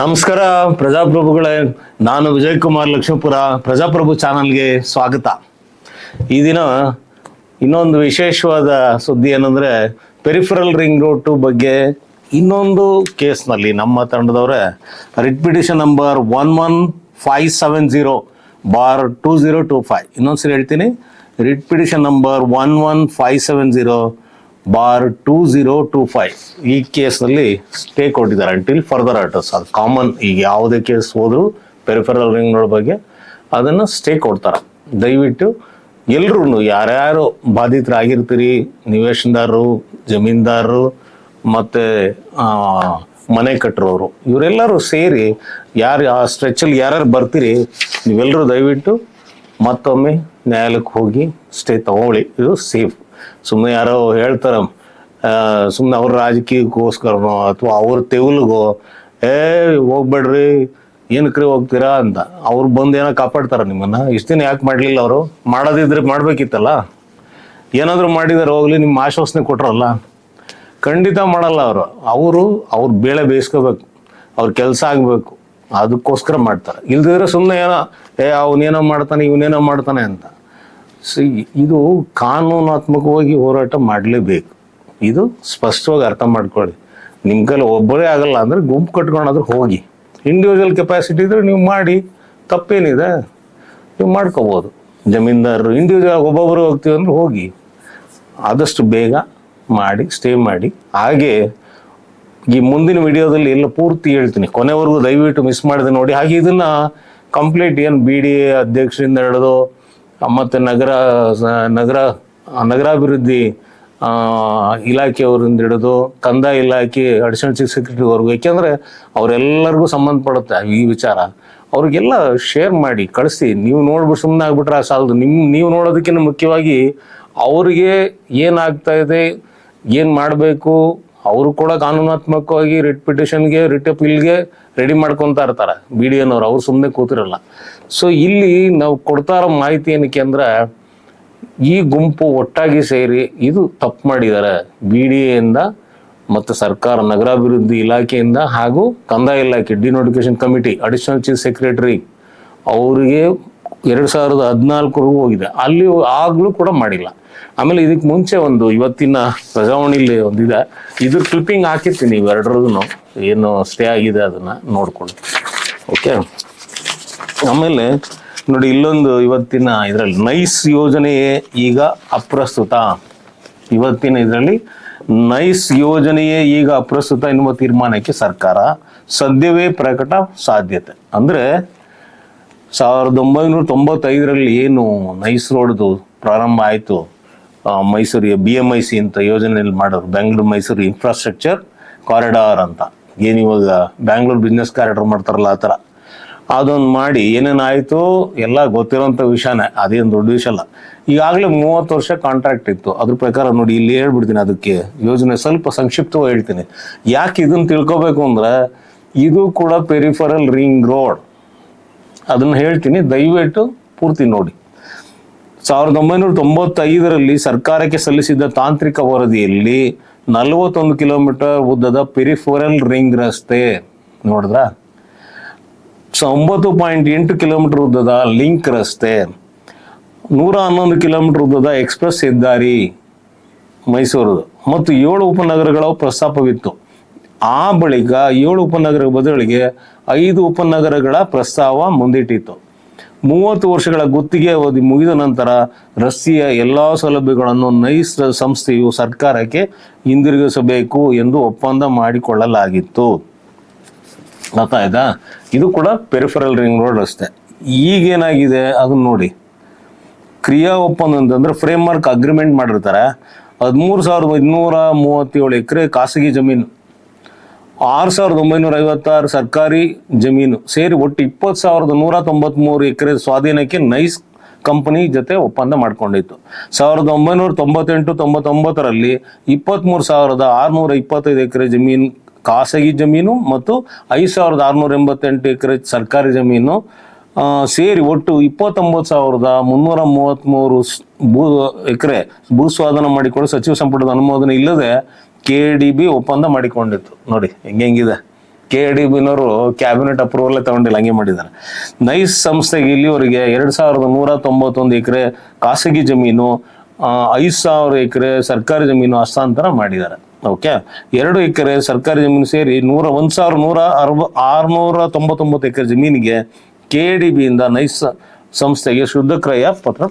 ನಮಸ್ಕಾರ ಪ್ರಜಾಪ್ರಭುಗಳೇ, ನಾನು ವಿಜಯ್ ಕುಮಾರ್ ಲಕ್ಷ್ಮೀಪುರ, ಪ್ರಜಾಪ್ರಭು ಚಾನಲ್ಗೆ ಸ್ವಾಗತ. ಈ ದಿನ ಇನ್ನೊಂದು ವಿಶೇಷವಾದ ಸುದ್ದಿ ಏನಂದ್ರೆ ಪೆರಿಫರಲ್ ರಿಂಗ್ ರೋಡ್ ಬಗ್ಗೆ ಇನ್ನೊಂದು ಕೇಸ್ನಲ್ಲಿ ನಮ್ಮ ತಂಡದವರೇ writ petition number one one five seven zero bar two zero two five ಇನ್ನೊಂದ್ಸರಿ ಹೇಳ್ತೀನಿ writ petition number one one five seven zero bar two zero two five ಈ ಕೇಸ್ನಲ್ಲಿ ಸ್ಟೇ ಕೊಟ್ಟಿದ್ದಾರೆ. ಅಂಟಿಲ್ ಫರ್ದರ್ ಆರ್ಡರ್ಸ್ ಅದು ಕಾಮನ್ ಈಗ ಯಾವುದೇ case ಹೋದರೂ peripheral ring road ಬಗ್ಗೆ ಅದನ್ನು ಸ್ಟೇ ಕೊಡ್ತಾರೆ. ದಯವಿಟ್ಟು ಎಲ್ರೂ ಯಾರ್ಯಾರು ಬಾಧಿತರಾಗಿರ್ತೀರಿ, ನಿವೇಶನದಾರರು, ಜಮೀನ್ದಾರರು, ಮತ್ತು ಮನೆ ಕಟ್ಟಿರೋರು ಇವರೆಲ್ಲರೂ ಸೇರಿ ಯಾರು, ಆ ಸ್ಟ್ರೆಚಲ್ಲಿ ಯಾರ್ಯಾರು ಬರ್ತೀರಿ ನೀವೆಲ್ಲರೂ ದಯವಿಟ್ಟು ಮತ್ತೊಮ್ಮೆ ನ್ಯಾಯಾಲಯಕ್ಕೆ ಹೋಗಿ ಸ್ಟೇ ತಗೊಳ್ಳಿ. ಇದು ಸೇಫ್ ಸುಮ್ಮನೆ ಯಾರೋ ಹೇಳ್ತಾರ ಸುಮ್ಮನೆ ಅವ್ರ ರಾಜಕೀಯಕ್ಕೋಸ್ಕರನೋ ಅಥವಾ ಅವ್ರ ತೆವಲಿಗೋ ಏ, ಹೋಗ್ಬೇಡ್ರಿ, ಏನಕ್ರಿ ಹೋಗ್ತೀರಾ? ಅಂತ. ಅವ್ರು ಬಂದು ಏನೋ ಕಾಪಾಡ್ತಾರ ನಿಮ್ಮನ್ನ. ಇಷ್ಟು ದಿನ ಯಾಕೆ ಮಾಡಲಿಲ್ಲ ಅವರು? ಮಾಡೋದಿದ್ರೆ ಮಾಡ್ಬೇಕಿತ್ತಲ್ಲ. ಏನಾದರೂ ಮಾಡಿದಾರೆ, ಹೋಗ್ಲಿ, ನಿಮ್ಮ ಆಶ್ವಾಸನೆ ಕೊಟ್ರಲ್ಲ. ಖಂಡಿತ ಮಾಡಲ್ಲ ಅವರು. ಅವರು ಅವ್ರ ಬೇಳೆ ಬೇಯಿಸ್ಕೋಬೇಕು. ಅವ್ರ ಕೆಲಸ ಆಗಬೇಕು. ಅದಕ್ಕೋಸ್ಕರ ಮಾಡ್ತಾರೆ. ಇಲ್ದಿದ್ರೆ ಸುಮ್ಮನೆ ಏನೋ, ಏ ಅವನೇನೋ ಮಾಡ್ತಾನೆ ಇವನೇನೋ ಮಾಡ್ತಾನೆ ಅಂತ. ಸೊ, ಇದು ಕಾನೂನಾತ್ಮಕವಾಗಿ ಹೋರಾಟ ಮಾಡಲೇಬೇಕು. ಇದು ಸ್ಪಷ್ಟವಾಗಿ ಅರ್ಥ ಮಾಡ್ಕೊಳ್ಳಿ. ನಿಮ್ಮ ಕೈಲಿ ಒಬ್ಬರೇ ಆಗಲ್ಲ ಅಂದರೆ ಗುಂಪು ಕಟ್ಕೊಂಡಾದ್ರೂ ಹೋಗಿ. ಇಂಡಿವಿಜುವಲ್ ಕೆಪಾಸಿಟಿ ಇದ್ರೆ ನೀವು ಮಾಡಿ. ತಪ್ಪೇನಿದೆ? ನೀವು ಮಾಡ್ಕೋಬೋದು. ಜಮೀನ್ದಾರರು ಇಂಡಿವಿಜುವಲ್ ಒಬ್ಬೊಬ್ಬರು ಹೋಗ್ತೀವಿ ಅಂದ್ರೆ ಹೋಗಿ. ಆದಷ್ಟು ಬೇಗ ಮಾಡಿ ಸ್ಟೇ ಮಾಡಿ. ಹಾಗೆ ಈ ಮುಂದಿನ ವಿಡಿಯೋದಲ್ಲಿ ಎಲ್ಲ ಪೂರ್ತಿ ಹೇಳ್ತೀನಿ. ಕೊನೆವರೆಗೂ ದಯವಿಟ್ಟು ಮಿಸ್ ಮಾಡಿದೆ ನೋಡಿ. ಹಾಗೆ ಇದನ್ನ ಕಂಪ್ಲೀಟ್ ಏನು ಬಿ ಡಿ ಎ ಅಧ್ಯಕ್ಷರಿಂದ ಹಿಡಿದು ಮತ್ತು ನಗರ ನಗರ, ನಗರಾಭಿವೃದ್ಧಿ ಇಲಾಖೆಯವರಿಂದ ಹಿಡಿದು ಕಂದಾಯ ಇಲಾಖೆ, ಅಡಿಷನಲ್ ಚೀಫ್ ಸೆಕ್ರೆಟರಿವರೆಗೂ ಯಾಕೆಂದರೆ ಅವರೆಲ್ಲರಿಗೂ ಸಂಬಂಧಪಡುತ್ತೆ ಈ ವಿಚಾರ. ಅವ್ರಿಗೆಲ್ಲ ಶೇರ್ ಮಾಡಿ, ಕಳಿಸಿ. ನೀವು ನೋಡ್ಬಿಟ್ಟು ಸುಮ್ಮನೆ ಆಗ್ಬಿಟ್ರೆ ಆ ಸಾಲದು. ನಿಮ್ಮ ನೀವು ನೋಡೋದಕ್ಕಿಂತ ಮುಖ್ಯವಾಗಿ ಅವ್ರಿಗೆ ಏನಾಗ್ತಾ ಇದೆ, ಏನು ಮಾಡಬೇಕು ಅವರು ಕೂಡ ಕಾನೂನಾತ್ಮಕವಾಗಿ ರಿಟ್ ಪಿಟಿಷನ್ಗೆ ರಿಟ್ ಅಪೀಲ್ಗೆ ರೆಡಿ ಮಾಡ್ಕೊತಾ ಇರ್ತಾರೆ ಬಿ ಡಿ ಎನ್ ಅವ್ರು. ಸುಮ್ಮನೆ ಕೂತಿರಲ್ಲ. ಸೊ ಇಲ್ಲಿ ನಾವು ಕೊಡ್ತಾ ಮಾಹಿತಿ ಏನಕ್ಕೆ ಅಂದ್ರೆ, ಈ ಗುಂಪು ಒಟ್ಟಾಗಿ ಸೇರಿ ಇದು ತಪ್ಪು ಮಾಡಿದ್ದಾರೆ. ಬಿ ಡಿ ಎಯಿಂದ ಮತ್ತು ಸರ್ಕಾರ, ನಗರಾಭಿವೃದ್ಧಿ ಇಲಾಖೆಯಿಂದ ಹಾಗೂ ಕಂದಾಯ ಇಲಾಖೆ denotification committee additional chief secretary ಅವರಿಗೆ ಎರಡು ಸಾವಿರದ ಹದಿನಾಲ್ಕರಿಗೂ ಹೋಗಿದೆ. ಅಲ್ಲಿ ಆಗಲೂ ಕೂಡ ಮಾಡಿಲ್ಲ. ಆಮೇಲೆ ಇದಕ್ಕೆ ಮುಂಚೆ ಒಂದು ಇವತ್ತಿನ ಪ್ರಜಾವಣಿಲಿ ಒಂದಿದೆ. ಇದ್ರ ಕ್ಲಿಪ್ಪಿಂಗ್ ಹಾಕಿರ್ತೀನಿ ಇವೆರಡರದ್ದು ಏನು ಸ್ಟೇ ಆಗಿದೆ ಅದನ್ನ ನೋಡ್ಕೊಂಡು. ಓಕೆ ಆಮೇಲೆ ನೋಡಿ ಇಲ್ಲೊಂದು ಇವತ್ತಿನ ಇದರಲ್ಲಿ ನೈಸ್ ಯೋಜನೆಯೇ ಈಗ ಅಪ್ರಸ್ತುತ. ಇವತ್ತಿನ ಇದರಲ್ಲಿ ನೈಸ್ ಯೋಜನೆಯೇ ಈಗ ಅಪ್ರಸ್ತುತ ಎನ್ನುವ ತೀರ್ಮಾನಕ್ಕೆ ಸರ್ಕಾರ ಸದ್ಯವೇ ಪ್ರಕಟ ಸಾಧ್ಯತೆ. ಅಂದ್ರೆ ಸಾವಿರದ ಒಂಬೈನೂರ ತೊಂಬತ್ತೈದರಲ್ಲಿ ಏನು ನೈಸ್ ರೋಡ್ದು ಪ್ರಾರಂಭ ಆಯಿತು ಮೈಸೂರಿಗೆ ಬಿ ಎಂ ಐ ಸಿ ಅಂತ ಯೋಜನೆಯಲ್ಲಿ ಮಾಡೋರು ಬೆಂಗಳೂರು ಮೈಸೂರು ಇನ್ಫ್ರಾಸ್ಟ್ರಕ್ಚರ್ ಕಾರಿಡಾರ್ ಅಂತ. ಏನು ಇವಾಗ ಬ್ಯಾಂಗ್ಳೂರ್ ಬಿಸ್ನೆಸ್ ಕಾರಿಡಾರ್ ಮಾಡ್ತಾರಲ್ಲ ಆ ಥರ. ಅದೊಂದು ಮಾಡಿ ಏನೇನಾಯಿತು ಎಲ್ಲ ಗೊತ್ತಿರೋಂಥ ವಿಷಯನೇ, ಅದೇನು ದೊಡ್ಡ ವಿಷಯ ಅಲ್ಲ. ಈಗಾಗಲೇ ಮೂವತ್ತು ವರ್ಷ ಕಾಂಟ್ರಾಕ್ಟ್ ಇತ್ತು. ಅದ್ರ ಪ್ರಕಾರ ನೋಡಿ ಇಲ್ಲಿ ಹೇಳ್ಬಿಡ್ತೀನಿ ಅದಕ್ಕೆ ಯೋಜನೆ ಸ್ವಲ್ಪ ಸಂಕ್ಷಿಪ್ತವಾಗಿ ಹೇಳ್ತೀನಿ. ಯಾಕೆ ಇದನ್ನು ತಿಳ್ಕೊಬೇಕು ಅಂದ್ರೆ, ಇದು ಕೂಡ ಪೆರಿಫರಲ್ ರಿಂಗ್ ರೋಡ್ ಅದನ್ನ ಹೇಳ್ತೀನಿ, ದಯವಿಟ್ಟು ಪೂರ್ತಿ ನೋಡಿ. ಸಾವಿರದ ಒಂಬೈನೂರ ತೊಂಬತ್ತೈದರಲ್ಲಿ ಸರ್ಕಾರಕ್ಕೆ ಸಲ್ಲಿಸಿದ್ದ ತಾಂತ್ರಿಕ ವರದಿಯಲ್ಲಿ ನಲವತ್ತೊಂದು ಕಿಲೋಮೀಟರ್ ಉದ್ದದ ಪೆರಿಫೋರಲ್ ರಿಂಗ್ ರಸ್ತೆ ನೋಡಿದ್ರ? ಒಂಬತ್ತು ಪಾಯಿಂಟ್ ಎಂಟು ಕಿಲೋಮೀಟರ್ ಉದ್ದದ ಲಿಂಕ್ ರಸ್ತೆ, ನೂರ ಹನ್ನೊಂದು ಕಿಲೋಮೀಟರ್ ಉದ್ದದ ಎಕ್ಸ್ಪ್ರೆಸ್ ಹೆದ್ದಾರಿ ಮೈಸೂರು. ಮತ್ತು ಏಳು ಉಪನಗರಗಳ ಪ್ರಸ್ತಾಪವಿತ್ತು. ಆ ಬಳಿಕ ಏಳು ಉಪನಗರ ಬದಲಿಗೆ ಐದು ಉಪನಗರಗಳ ಪ್ರಸ್ತಾವ ಮುಂದಿಟ್ಟಿತ್ತು. ಮೂವತ್ತು ವರ್ಷಗಳ ಗುತ್ತಿಗೆ ಅವಧಿ ಮುಗಿದ ನಂತರ ರಸ್ತೆಯ ಎಲ್ಲ ಸೌಲಭ್ಯಗಳನ್ನು ನೈಸ್ ಸಂಸ್ಥೆಯು ಸರ್ಕಾರಕ್ಕೆ ಹಿಂದಿರುಗಿಸಬೇಕು ಎಂದು ಒಪ್ಪಂದ ಮಾಡಿಕೊಳ್ಳಲಾಗಿತ್ತು. ಗೊತ್ತಾಯ್ತಾ ಇದು ಕೂಡ ಪೆರಿಫರಲ್ ರಿಂಗ್ ರೋಡ್ ರಸ್ತೆ ಈಗೇನಾಗಿದೆ? ಅದನ್ನ ನೋಡಿ. ಕ್ರಿಯಾ ಒಪ್ಪಂದ ಅಂತಂದ್ರೆ ಫ್ರೇಮ್ ವರ್ಕ್ ಅಗ್ರಿಮೆಂಟ್ ಮಾಡಿರ್ತಾರೆ. ಹದಿಮೂರು ಸಾವಿರದ ಇನ್ನೂರ ಮೂವತ್ತೇಳು ಎಕರೆ ಖಾಸಗಿ ಜಮೀನು. ಆರು ಸಾವಿರದ ಒಂಬೈನೂರ ಐವತ್ತಾರು ಸರ್ಕಾರಿ ಜಮೀನು ಸೇರಿ ಒಟ್ಟು ಇಪ್ಪತ್ತು ಸಾವಿರದ ನೂರ ತೊಂಬತ್ಮೂರು ಎಕರೆ ಸ್ವಾಧೀನಕ್ಕೆ ನೈಸ್ ಕಂಪನಿ ಜೊತೆ ಒಪ್ಪಂದ ಮಾಡಿಕೊಂಡಿತ್ತು. ಸಾವಿರದ ಒಂಬೈನೂರ ತೊಂಬತ್ತೆಂಟು, ತೊಂಬತ್ತೊಂಬತ್ತರಲ್ಲಿ ಇಪ್ಪತ್ತ್ಮೂರು ಸಾವಿರದ ಆರುನೂರ ಇಪ್ಪತ್ತೈದು ಎಕರೆ ಜಮೀನು, ಖಾಸಗಿ ಜಮೀನು ಮತ್ತು ಐದು ಸಾವಿರದ ಆರುನೂರ ಎಂಬತ್ತೆಂಟು ಎಕರೆ ಸರ್ಕಾರಿ ಜಮೀನು ಸೇರಿ ಒಟ್ಟು ಇಪ್ಪತ್ತೊಂಬತ್ತು ಸಾವಿರದ ಮುನ್ನೂರ ಮೂವತ್ತ್ಮೂರು ಭೂ, ಎಕರೆ ಭೂ ಸ್ವಾಧೀನ ಮಾಡಿಕೊಂಡು ಸಚಿವ ಸಂಪುಟದ ಅನುಮೋದನೆ ಇಲ್ಲದೆ ಕೆ ಡಿ ಬಿ ಒಪ್ಪಂದ ಮಾಡಿಕೊಂಡಿತ್ತು. ನೋಡಿ, ಹೆಂಗೆ ಹೆಂಗಿದೆ. ಕೆ ಡಿ ಬಿನವರು ಕ್ಯಾಬಿನೆಟ್ ಅಪ್ರೂವಲ್ ತಗೊಂಡಿಲ್ಲ, ಹಂಗೆ ಮಾಡಿದ್ದಾರೆ. ನೈಸ್ ಸಂಸ್ಥೆಗೆ ಇಲ್ಲಿವರೆಗೆ ಎರಡು ಸಾವಿರದ ನೂರ ತೊಂಬತ್ತೊಂದು ಎಕರೆ ಖಾಸಗಿ ಜಮೀನು ಐದು ಸಾವಿರ ಎಕರೆ ಸರ್ಕಾರಿ ಜಮೀನು ಹಸ್ತಾಂತರ ಮಾಡಿದ್ದಾರೆ. ಓಕೆ ಎರಡು ಎಕರೆ ಸರ್ಕಾರಿ ಜಮೀನು ಸೇರಿ ನೂರ, ಒಂದ್ ಸಾವಿರ ನೂರ ಅರವ, ಆರ್ನೂರ ತೊಂಬತ್ತೊಂಬತ್ತು ಎಕರೆ ಜಮೀನಿಗೆ ಕೆ ಡಿ ಬಿಯಿಂದ ನೈಸ್ ಸಂಸ್ಥೆಗೆ ಶುದ್ಧ ಕ್ರಯ ಪತ್ರ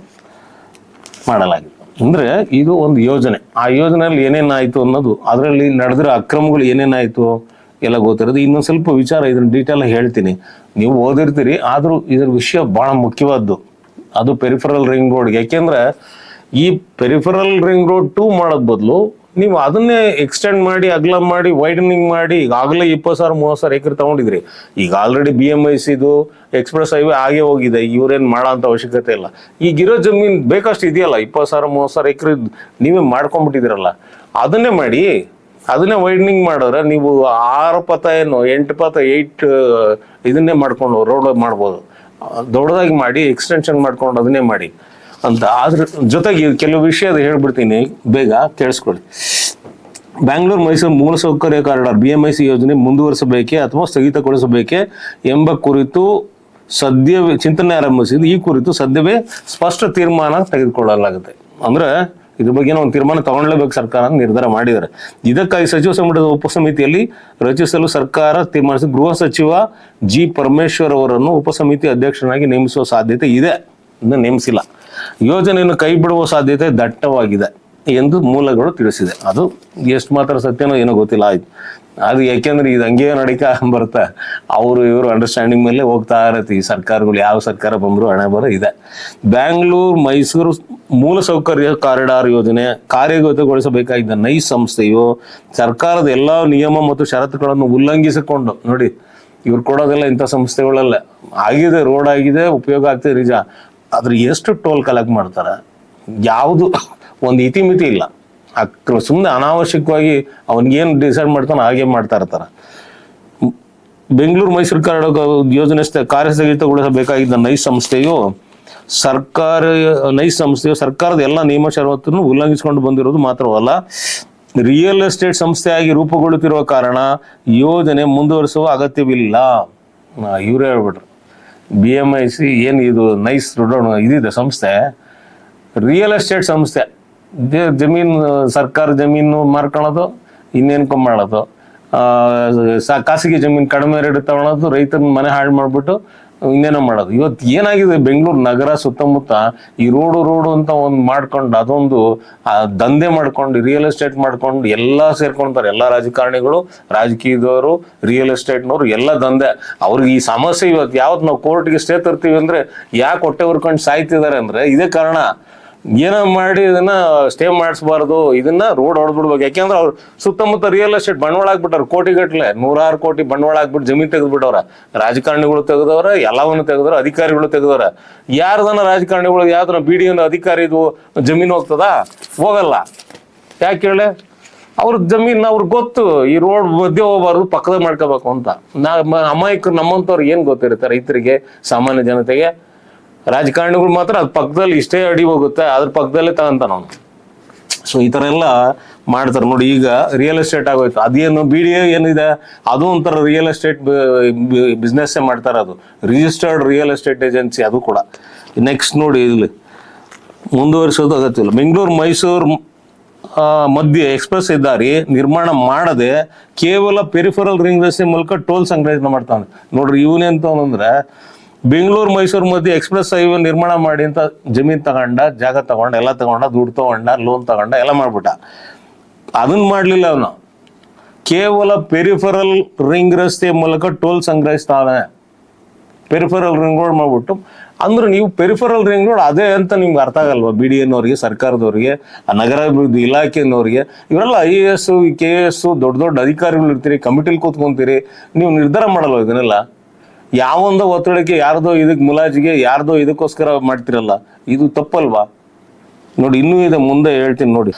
ಮಾಡಲಾಗಿದೆ. ಅಂದ್ರೆ ಇದು ಒಂದು ಯೋಜನೆ. ಆ ಯೋಜನೆಯಲ್ಲಿ ಏನೇನಾಯ್ತು ಅನ್ನೋದು, ಅದರಲ್ಲಿ ನಡೆದಿರೋ ಅಕ್ರಮಗಳು ಏನೇನಾಯ್ತು ಎಲ್ಲ ಗೊತ್ತಿರೋದು. ಇನ್ನೊಂದು ಸ್ವಲ್ಪ ವಿಚಾರ ಇದನ್ನ ಡೀಟೇಲ್ ಹೇಳ್ತೀನಿ. ನೀವು ಓದಿರ್ತೀರಿ, ಆದರೂ ಇದ್ರ ವಿಷಯ ಬಹಳ ಮುಖ್ಯವಾದ್ದು. ಅದು ಪೆರಿಫರಲ್ ರಿಂಗ್ ರೋಡ್ ಯಾಕೆಂದ್ರೆ ಈ ಪೆರಿಫರಲ್ ರಿಂಗ್ ರೋಡ್ ಟೂ ಮಾಡೋದ್ ಬದಲು ನೀವು ಅದನ್ನೇ ಎಕ್ಸ್ಟೆಂಡ್ ಮಾಡಿ, ಅಗಲ ಮಾಡಿ ವೈಡನಿಂಗ್ ಮಾಡಿ, ಈಗಾಗಲೇ ಇಪ್ಪತ್ತು ಸಾವಿರ, ಮೂವತ್ತು ಸಾವಿರ ಎಕರೆ ತಗೊಂಡಿದ್ರಿ. ಈಗ ಆಲ್ರೆಡಿ ಬಿ ಎಂ ಐ ಸಿದು ಎಕ್ಸ್ಪ್ರೆಸ್ ಹೈವೇ ಆಗೇ ಹೋಗಿದೆ, ಇವ್ರೇನು ಮಾಡೋ ಅಂತ ಅವಶ್ಯಕತೆ ಇಲ್ಲ. ಈಗಿರೋ ಜಮೀನು ಬೇಕಷ್ಟು ಇದೆಯಲ್ಲ, ಇಪ್ಪತ್ತು ಸಾವಿರ, ಮೂವತ್ತು ಸಾವಿರ ಎಕರೆ ನೀವೇ ಮಾಡ್ಕೊಂಡ್ಬಿಟ್ಟಿದ್ದೀರಲ್ಲ. ಅದನ್ನೇ ಮಾಡಿ, ಅದನ್ನೇ ವೈಡ್ನಿಂಗ್ ಮಾಡಿದ್ರೆ ನೀವು ಆರು ಪಥ ಏನು, ಎಂಟು ಪಥ ಏಯ್ಟ್ ಇದನ್ನೇ ಮಾಡ್ಕೊಂಡು ರೋಡ್ ಮಾಡ್ಬೋದು. ದೊಡ್ಡದಾಗಿ ಮಾಡಿ ಎಕ್ಸ್ಟೆನ್ಷನ್ ಮಾಡ್ಕೊಂಡು ಅದನ್ನೇ ಮಾಡಿ. ಅಂತ. ಆದ್ರ ಜೊತೆಗೆ ಕೆಲವು ವಿಷಯದ ಹೇಳ್ಬಿಡ್ತೀನಿ. ಬೇಗ ಕೇಳಿಸ್ಕೊಳ್ಳಿ. ಬ್ಯಾಂಗ್ಳೂರು ಮೈಸೂರು ಮೂಲಸೌಕರ್ಯ corridor B M I C ಯೋಜನೆ ಮುಂದುವರಿಸಬೇಕೇ ಅಥವಾ ಸ್ಥಗಿತಗೊಳಿಸಬೇಕೆ ಎಂಬ ಕುರಿತು ಸದ್ಯ ಚಿಂತನೆ ಆರಂಭಿಸಿದ್ದು, ಈ ಕುರಿತು ಸದ್ಯವೇ ಸ್ಪಷ್ಟ ತೀರ್ಮಾನ ತೆಗೆದುಕೊಳ್ಳಲಾಗುತ್ತೆ ಅಂದ್ರೆ ಇದ್ರ ಬಗ್ಗೆ ಒಂದು ತೀರ್ಮಾನ ತಗೊಳ್ಳಬೇಕು ಸರ್ಕಾರ ನಿರ್ಧಾರ ಮಾಡಿದ್ದಾರೆ. ಇದಕ್ಕಾಗಿ ಸಚಿವ ಸಂಪುಟದ ಉಪಸಮಿತಿಯಲ್ಲಿ ರಚಿಸಲು ಸರ್ಕಾರ ತೀರ್ಮಾನಿಸಿ, ಗೃಹ ಸಚಿವ ಜಿ ಪರಮೇಶ್ವರ್ ಅವರನ್ನು ಉಪಸಮಿತಿ ಅಧ್ಯಕ್ಷನಾಗಿ ನೇಮಿಸುವ ಸಾಧ್ಯತೆ ಇದೆ. ನೇಮಿಸಿಲ್ಲ. ಯೋಜನೆಯನ್ನು ಕೈ ಬಿಡುವ ಸಾಧ್ಯತೆ ದಟ್ಟವಾಗಿದೆ ಎಂದು ಮೂಲಗಳು ತಿಳಿಸಿದೆ. ಅದು ಎಷ್ಟು ಮಾತ್ರ ಸತ್ಯನೋ ಏನೋ ಗೊತ್ತಿಲ್ಲ. ಆಯ್ತು ಅದು ಯಾಕೆಂದ್ರೆ ಇದು ಹಂಗೆ ನಡಿಕ ಬರುತ್ತಾ. ಅವರು ಇವರು ಅಂಡರ್ಸ್ಟ್ಯಾಂಡಿಂಗ್ ಮೇಲೆ ಹೋಗ್ತಾ ಇರತ್ತೆ. ಈ ಸರ್ಕಾರಗಳು ಯಾವ ಸರ್ಕಾರ ಬಂದರೂ ಹಣ ಬರ ಇದೆ. ಬ್ಯಾಂಗ್ಳೂರು, ಮೈಸೂರು ಮೂಲಸೌಕರ್ಯ ಕಾರಿಡಾರ್ ಯೋಜನೆ ಕಾರ್ಯಗತಗೊಳಿಸಬೇಕಾಗಿದ್ದ ನೈಸ್ ಸಂಸ್ಥೆಯು ಸರ್ಕಾರದ ಎಲ್ಲಾ ನಿಯಮ ಮತ್ತು ಷರತ್ತುಗಳನ್ನು ಉಲ್ಲಂಘಿಸಿಕೊಂಡು. ನೋಡಿ, ಇವ್ರು ಕೊಡೋದೆಲ್ಲ ಇಂಥ ಸಂಸ್ಥೆಗಳಲ್ಲ. ಆಗಿದೆ, ರೋಡ್ ಆಗಿದೆ, ಉಪಯೋಗ ಆಗ್ತದೆ ನಿಜ. ಆದ್ರೆ ಎಷ್ಟು ಟೋಲ್ ಕಲೆಕ್ಟ್ ಮಾಡ್ತಾರೆ? ಯಾವುದು ಒಂದು ಇತಿಮಿತಿ ಇಲ್ಲ. ಸುಮ್ಮನೆ ಅನಾವಶ್ಯಕವಾಗಿ ಅವನಿಗೇನು ಡಿಸೈಡ್ ಮಾಡ್ತಾನೆ ಹಾಗೆ ಮಾಡ್ತಾ ಇರ್ತಾರೆ. ಬೆಂಗಳೂರು, ಮೈಸೂರು, ಕರ್ನಾಟಕ ಯೋಜನೆ ಕಾರ್ಯ ಸ್ಥಗಿತಗೊಳಿಸಬೇಕಾಗಿದ್ದ ನೈಸ್ ಸಂಸ್ಥೆಯು ಸರ್ಕಾರ, ನೈಸ್ ಸಂಸ್ಥೆಯು ಸರ್ಕಾರದ ಎಲ್ಲ ನಿಯಮ ಷರತ್ತನ್ನು ಉಲ್ಲಂಘಿಸಿಕೊಂಡು ಬಂದಿರೋದು ಮಾತ್ರವಲ್ಲ ರಿಯಲ್ ಎಸ್ಟೇಟ್ ಸಂಸ್ಥೆಯಾಗಿ ರೂಪುಗೊಳ್ಳುತ್ತಿರುವ ಕಾರಣ ಯೋಜನೆ ಮುಂದುವರಿಸುವ ಅಗತ್ಯವಿಲ್ಲ. ಇವರೇ ಹೇಳ್ಬಿಟ್ರು. ಬಿ ಎಂ ಐ ಸಿ ಏನು ಇದು ನೈಸ್ ರುಡೋಣ ಇದಿದೆ ಸಂಸ್ಥೆ. ರಿಯಲ್ ಎಸ್ಟೇಟ್ ಸಂಸ್ಥೆ. ಜಮೀನು ಸರ್ಕಾರ ಜಮೀನು ಮಾರ್ಕೊಳ್ಳೋದು ಇನ್ನೇನ್ಕೊ ಮಾಡೋದು. ಆ, ಖಾಸಗಿ ಜಮೀನು ಕಡಿಮೆ ರೇಟ್ ತಗೊಳೋದು ರೈತನ ಮನೆ ಹಾಳು ಮಾಡ್ಬಿಟ್ಟು ಇನ್ನೇನೋ ಮಾಡೋದು. ಇವತ್ತು ಏನಾಗಿದೆ ಬೆಂಗಳೂರು ನಗರ ಸುತ್ತಮುತ್ತ ಈ ರೋಡು ರೋಡು ಅಂತ ಒಂದು ಮಾಡ್ಕೊಂಡು ಅದೊಂದು ದಂಧೆ ಮಾಡ್ಕೊಂಡು ರಿಯಲ್ ಎಸ್ಟೇಟ್ ಮಾಡ್ಕೊಂಡು ಎಲ್ಲ ಸೇರ್ಕೊಳ್ತಾರೆ ಎಲ್ಲ ರಾಜಕಾರಣಿಗಳು, ರಾಜಕೀಯದವರು ರಿಯಲ್ ಎಸ್ಟೇಟ್ನವರು ಎಲ್ಲ ದಂಧೆ. ಅವ್ರಿಗೆ ಈ ಸಮಸ್ಯೆ ಇವತ್ತು ಯಾವತ್ತು ನಾವು ಕೋರ್ಟ್ಗೆ ಸ್ಟೇ ತರ್ತೀವಿ ಅಂದರೆ ಯಾಕೆ ಹೊಟ್ಟೆ ಉರ್ಕೊಂಡು ಸಾಯ್ತಿದ್ದಾರೆ ಅಂದರೆ ಇದೇ ಕಾರಣ. ಏನೋ ಮಾಡಿ ಇದನ್ನ ಸ್ಟೇ ಮಾಡಿಸ್ಬಾರ್ದು, ಇದನ್ನ ರೋಡ್ ಹೊಡೆದ್ಬಿಡ್ಬೇಕು. ಯಾಕೆಂದ್ರೆ ಅವ್ರು ಸುತ್ತಮುತ್ತ ರಿಯಲ್ ಎಸ್ಟೇಟ್ ಬಂಡವಾಳ ಹಾಕ್ಬಿಟ್ಟಾರೆ ಕೋಟಿ ಗಟ್ಟಲೆ ನೂರಾರು ಕೋಟಿ ಬಂಡವಾಳ ಹಾಕ್ಬಿಟ್ಟು ಜಮೀನ್ ತೆಗೆದ್ಬಿಟ್ಟವ್ರ. ರಾಜಕಾರಣಿಗಳು ತೆಗೆದವ್ರ, ಎಲ್ಲವನ್ನು ತೆಗೆದವ್ರ, ಅಧಿಕಾರಿಗಳು ತೆಗೆದವ್ರ. ಯಾರ್ದನ ರಾಜಕಾರಣಿಗಳು ಯಾವ್ದನ ಬಿ ಡಿ ಅಧಿಕಾರಿದು ಜಮೀನು ಹೋಗ್ತದ? ಹೋಗಲ್ಲ. ಯಾಕೆ ಹೇಳಿ? ಅವ್ರ ಜಮೀನ್ ಅವ್ರಿಗೆ ಗೊತ್ತು, ಈ ರೋಡ್ ಮಧ್ಯೆ ಹೋಗ್ಬಾರ್ದು ಪಕ್ಕದ ಮಾಡ್ಕೋಬೇಕು ಅಂತ. ನಾ ಅಮಾಯಕರು ನಮ್ಮಂತವ್ರು ಏನ್ ಗೊತ್ತಿರುತ್ತೆ ರೈತರಿಗೆ, ಸಾಮಾನ್ಯ ಜನತೆಗೆ? ರಾಜಕಾರಣಿಗಳು ಮಾತ್ರ ಅದ್ ಪಕ್ಕದಲ್ಲಿ ಇಷ್ಟೇ ಅಡಿ ಹೋಗುತ್ತೆ, ಅದ್ರ ಪಕ್ಕದಲ್ಲೇ ತಗೊಂತಾನ ಅವನು. ಸೊ ಈ ಥರ ಎಲ್ಲ ಮಾಡ್ತಾರೆ. ನೋಡಿ, ಈಗ ರಿಯಲ್ ಎಸ್ಟೇಟ್ ಆಗೋಯ್ತು. ಅದೇನು ಬಿ ಡಿ ಏನಿದೆ? ಅದು ಒಂಥರ ರಿಯಲ್ ಎಸ್ಟೇಟ್ ಬಿಸ್ನೆಸ್ಸೇ ಮಾಡ್ತಾರೆ ಅದು. ರಿಜಿಸ್ಟರ್ಡ್ ರಿಯಲ್ ಎಸ್ಟೇಟ್ ಏಜೆನ್ಸಿ ಅದು ಕೂಡ. ನೆಕ್ಸ್ಟ್ ನೋಡಿ ಇಲ್ಲಿ. ಮುಂದುವರಿಸೋದು ಅಗತ್ಯವಿಲ್ಲ ಬೆಂಗಳೂರು, ಮೈಸೂರು ಮಧ್ಯೆ ಎಕ್ಸ್ಪ್ರೆಸ್ ಹೆದ್ದಾರಿ ನಿರ್ಮಾಣ ಮಾಡದೆ ಕೇವಲ ಪೆರಿಫರಲ್ ರಿಂಗ್ ರಸ್ತೆ ಮೂಲಕ ಟೋಲ್ ಸಂಗ್ರಹಣೆ ಮಾಡ್ತಾನೆ. ನೋಡ್ರಿ ಅಂದ್ರೆ ಬೆಂಗಳೂರು ಮೈಸೂರು ಮಧ್ಯೆ ಎಕ್ಸ್ಪ್ರೆಸ್ ಹೈವೇ ನಿರ್ಮಾಣ ಮಾಡಿ ಅಂತ ಜಮೀನ್ ತಗೊಂಡ, ಜಾಗ ತಗೊಂಡ, ಎಲ್ಲ ತಗೊಂಡ, ದುಡ್ಡು ತಗೊಂಡ ಲೋನ್ ತಗೊಂಡ, ಎಲ್ಲ ಮಾಡ್ಬಿಟ್ಟ. ಅದನ್ನ ಮಾಡಲಿಲ್ಲ ಅವನು. ಕೇವಲ ಪೆರಿಫರಲ್ ರಿಂಗ್ ರಸ್ತೆ ಮೂಲಕ ಟೋಲ್ ಸಂಗ್ರಹಿಸ್ತಾನೆ ಪೆರಿಫರಲ್ ರಿಂಗ್ ರೋಡ್ ಮಾಡ್ಬಿಟ್ಟು. ಅಂದ್ರೆ ನೀವು ಪೆರಿಫರಲ್ ರಿಂಗ್ ರೋಡ್ ಅದೇ ಅಂತ ನಿಮ್ಗೆ ಅರ್ಥ ಆಗಲ್ವಾ? ಬಿ ಡಿ ಎನ್ನೋರಿಗೆ ಸರ್ಕಾರದವ್ರಿಗೆ ಆ ನಗರಾಭಿವೃದ್ಧಿ ಇಲಾಖೆನವ್ರಿಗೆ ಇವರೆಲ್ಲ I A S K A S ದೊಡ್ಡ ದೊಡ್ಡ ಅಧಿಕಾರಿಗಳು ಇರ್ತೀರಿ ಕಮಿಟಿಲಿ ಕೂತ್ಕೊಂತೀರಿ. ನೀವು ನಿರ್ಧಾರ ಮಾಡಲ್ವ ಇದನ್ನೆಲ್ಲ? ಯಾವೊಂದೋ ಒತ್ತಡಕ್ಕೆ ಯಾರ್ದೋ ಇದಕ್ಕೆ ಮುಲಾಜಿಗೆ ಯಾರ್ದೋ ಇದಕ್ಕೋಸ್ಕರ ಮಾಡ್ತಿರಲ್ಲ, ಇದು ತಪ್ಪಲ್ವಾ? ನೋಡಿ, ಇನ್ನೂ ಇದೆ ಮುಂದೆ ಹೇಳ್ತೀನಿ ನೋಡಿ.